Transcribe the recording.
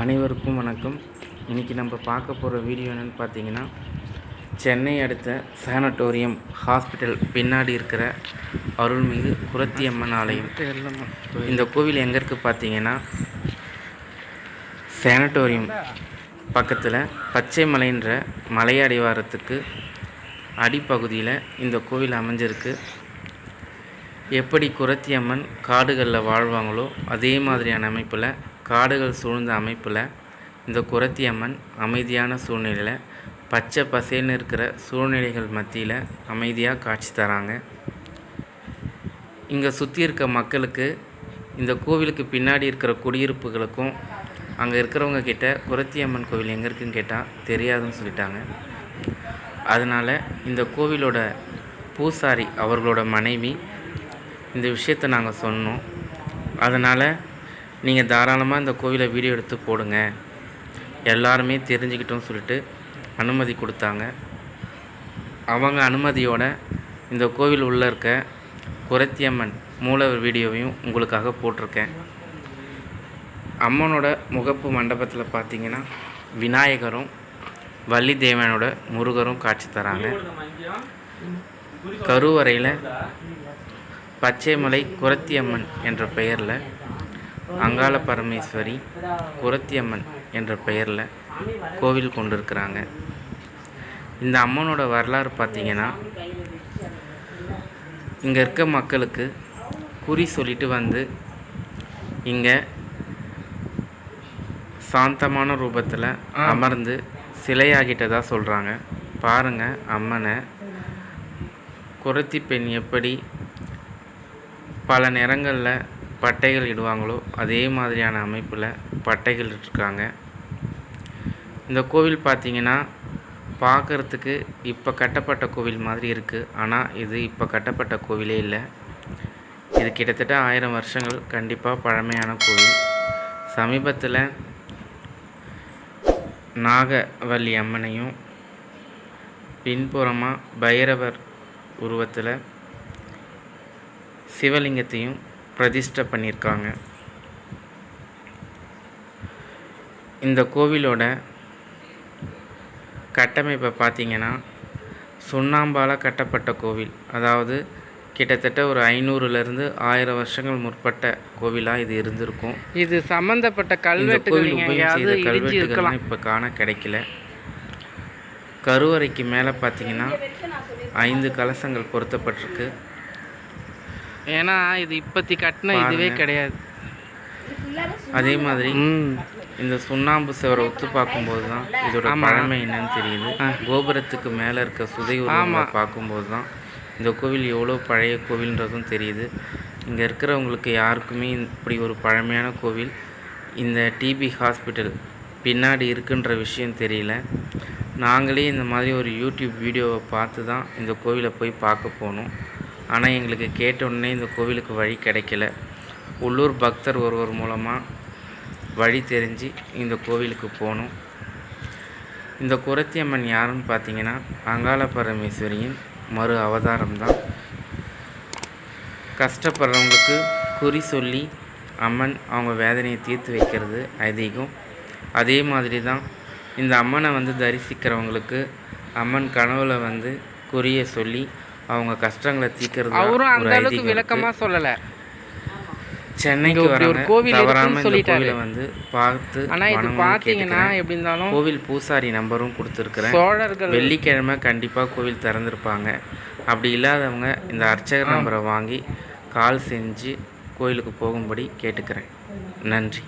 அனைவருக்கும் வணக்கம். இன்றைக்கி நம்ம பார்க்க போகிற வீடியோ என்னென்னு பார்த்தீங்கன்னா சென்னை அடுத்த சானட்டோரியம் ஹாஸ்பிட்டல் பின்னாடி இருக்கிற அருள்மிகு குரத்தியம்மன் ஆலயம். இந்த கோவில் எங்கே இருக்குது பார்த்தீங்கன்னா சானட்டோரியம் பக்கத்தில் பச்சை மலைன்ற மலையடிவாரத்துக்கு அடிப்பகுதியில் இந்த கோவில் அமைஞ்சிருக்கு. எப்படி குரத்தியம்மன் காடுகளில் வாழ்வாங்களோ அதே மாதிரியான அமைப்பில் காடுகள் சூழ்ந்த அமைப்பில் இந்த குரத்தியம்மன் அமைதியான சூழ்நிலையில் பச்சை பசேல்னு இருக்கிற சூழ்நிலைகள் மத்தியில் அமைதியாக காட்சி தராங்க. இங்கே சுற்றி இருக்க மக்களுக்கு இந்த கோவிலுக்கு பின்னாடி இருக்கிற குடியிருப்புகளுக்கும் அங்கே இருக்கிறவங்க கிட்ட குரத்தியம்மன் கோவில் எங்கே இருக்குன்னு கேட்டால் தெரியாதுன்னு சொல்லிட்டாங்க. அதனால் இந்த கோவிலோட பூசாரி அவர்களோட மனைவி இந்த விஷயத்தை நாங்கள் சொன்னோம். அதனால் நீங்கள் தாராளமாக இந்த கோவிலை வீடியோ எடுத்து போடுங்க. எல்லாருமே தெரிஞ்சுக்கிட்டோம் சொல்லிட்டு அனுமதி கொடுத்தாங்க. அவங்க அனுமதியோட இந்த கோவில் உள்ளே இருக்க குரத்தியம்மன் மூலவர் வீடியோவையும் உங்களுக்காக போட்டிருக்கேன். அம்மனோட முகப்பு மண்டபத்தில் பார்த்தீங்கன்னா விநாயகரும் வள்ளி தேவனோட முருகரும் காட்சி தராங்க. கருவறையில் பச்சைமலை குரத்தியம்மன் என்ற பெயரில் அங்காள பரமேஸ்வரி குரத்தியம்மன் என்ற பெயரில் கோவில் கொண்டிருக்கிறாங்க. இந்த அம்மனோட வரலாறு பார்த்தீங்கன்னா இங்கே இருக்க மக்களுக்கு குறி சொல்லிட்டு வந்து இங்கே சாந்தமான ரூபத்தில் அமர்ந்து சிலையாகிட்டதாக சொல்கிறாங்க பாருங்கள் அம்மனை. குரத்தி பெண் எப்படி பல நிறங்களில் பட்டைகள் இடுவாங்களோ அதே மாதிரியான அமைப்பில் பட்டைகள் இருக்காங்க இந்த கோவில் பார்த்தீங்கன்னா பார்க்குறதுக்கு இப்போ கட்டப்பட்ட கோவில் மாதிரி இருக்குது ஆனால் இது இப்போ கட்டப்பட்ட கோவிலே இல்லை. இது கிட்டத்தட்ட ஆயிரம் வருஷங்கள் கண்டிப்பாக பழமையான கோவில். சமீபத்தில் நாகவல்லி அம்மனையும் பின்புறமாக பைரவர் உருவத்தில் சிவலிங்கத்தையும் பிரதிஷ்டை பண்ணியிருக்காங்க. இந்த கோவிலோட கட்டமைப்பை பார்த்தீங்கன்னா சுண்ணாம்பால் கட்டப்பட்ட கோவில். அதாவது கிட்டத்தட்ட ஒரு ஐநூறுலேருந்து ஆயிரம் வருஷங்கள் முற்பட்ட கோவிலாக இது இருந்திருக்கும். இது சம்பந்தப்பட்ட இந்த கல்வெட்டுகள் இடிச்சு கல்வெட்டுகள்லாம் இப்போ காண கிடைக்கல கருவறைக்கு மேலே பார்த்தீங்கன்னா ஐந்து கலசங்கள் பொருத்தப்பட்டிருக்கு. ஏன்னா இது இப்பத்தி கட்டின இதுவே. கிடையாது. அதே மாதிரி இந்த சுண்ணாம்பு சுவரை ஒத்து பார்க்கும்போது தான் இதோட. பழமை என்னன்னு தெரியுது. கோபுரத்துக்கு மேலே இருக்க சுதை உருவங்களை பார்க்கும்போது தான் இந்த கோவில் எவ்வளோ பழைய கோவில்ன்றதும் தெரியுது. இங்கே இருக்கிறவங்களுக்கு யாருக்குமே இப்படி ஒரு பழமையான கோவில் இந்த டிபி ஹாஸ்பிட்டல் பின்னாடி இருக்குன்ற விஷயம் தெரியல. நாங்களே இந்த மாதிரி ஒரு யூடியூப் வீடியோவை பார்த்து தான் இந்த கோவிலை போய் பார்க்க போனோம். ஆனால் எங்களுக்கு கேட்ட இந்த கோவிலுக்கு வழி கிடைக்கல. உள்ளூர் பக்தர் ஒருவர் மூலமாக வழி தெரிஞ்சு இந்த கோவிலுக்கு போகணும் இந்த குரத்தியம்மன் யாருன்னு பார்த்தீங்கன்னா அங்காள பரமேஸ்வரியின் மறு அவதாரம் தான் கஷ்டப்படுறவங்களுக்கு குறி சொல்லி அம்மன் அவங்க வேதனையை தீர்த்து வைக்கிறது ஐதீகம். அதே மாதிரி தான் இந்த அம்மனை வந்து தரிசிக்கிறவங்களுக்கு அம்மன் கனவுல வந்து குறியை சொல்லி அவங்க கஷ்டங்களை தீர்க்கறது அவரும் அந்த அளவுக்கு ஐதீகம் இருக்கு. விளக்கமா சொல்லல. சென்னைக்கு ஒரு கோவில் இருக்குன்னு சொல்லிட்டாரு. வந்து பார்த்து ஆனா இது பாத்தீங்கன்னா. எப்படி இருந்தாலும் கோவில் பூசாரி நம்பரும் கொடுத்துருக்குறேன். சோழர்கள் வெள்ளிக்கிழமை கண்டிப்பாக கோவில் திறந்திருப்பாங்க. அப்படி இல்லாதவங்க இந்த அர்ச்சகர் நம்பரை வாங்கி கால் செஞ்சு கோயிலுக்கு போகும்படி கேட்டுக்கிறேன். நன்றி.